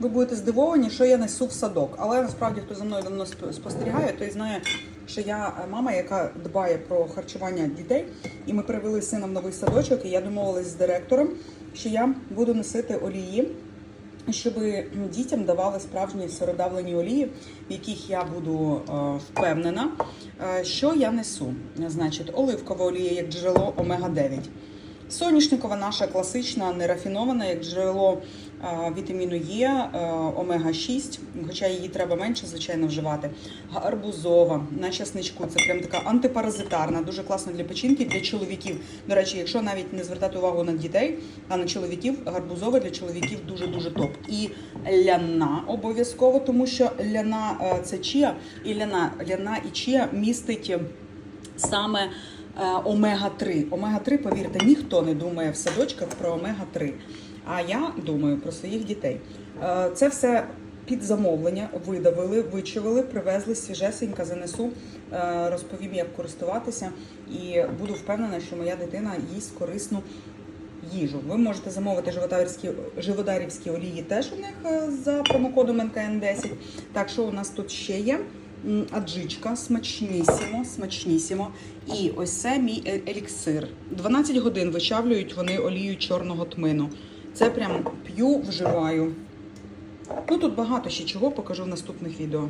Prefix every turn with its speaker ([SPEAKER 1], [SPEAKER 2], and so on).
[SPEAKER 1] ви будете здивовані, що я несу в садок. Але насправді, хто за мною давно спостерігає, той знає, що я е, мама, яка дбає про харчування дітей. І ми привели сина в новий садочок, і я домовилась з директором, що я буду носити олії щоб дітям давали справжні сиродавлені олії, в яких я буду е, впевнена, Е, що я несу. Значить, оливкова олія як джерело омега-9. Соняшникова наша класична, нерафінована, як джерело е, вітаміну Е, е, омега-6, хоча її треба менше, звичайно, вживати. Гарбузова на часничку це прям така антипаразитарна, дуже класна для печінки, для чоловіків. До речі, якщо навіть не звертати увагу на дітей, а на чоловіків, гарбузова для чоловіків дуже-дуже топ. І ляна обов'язково, тому що ляна е, це чія, і ляна, ляна і чія містить саме омега-3. Омега-3, повірте, ніхто не думає в садочках про омега-3. А я думаю про своїх дітей. Е, Це все під замовлення видавили, вичавили, привезли свіжесенька, занесу, е, розповім, як користуватися, і буду впевнена, що моя дитина їсть корисну їжу. Ви можете замовити живодарівські, живодарівські олії теж у них е, за промокодом НКН10. Так, що у нас тут ще є? Аджичка, смачнісімо, смачнісімо. І ось це мій е- еліксир. 12 годин вичавлюють вони олію чорного тмину. Це прям п'ю, вживаю. Ну тут багато ще чого покажу в наступних відео.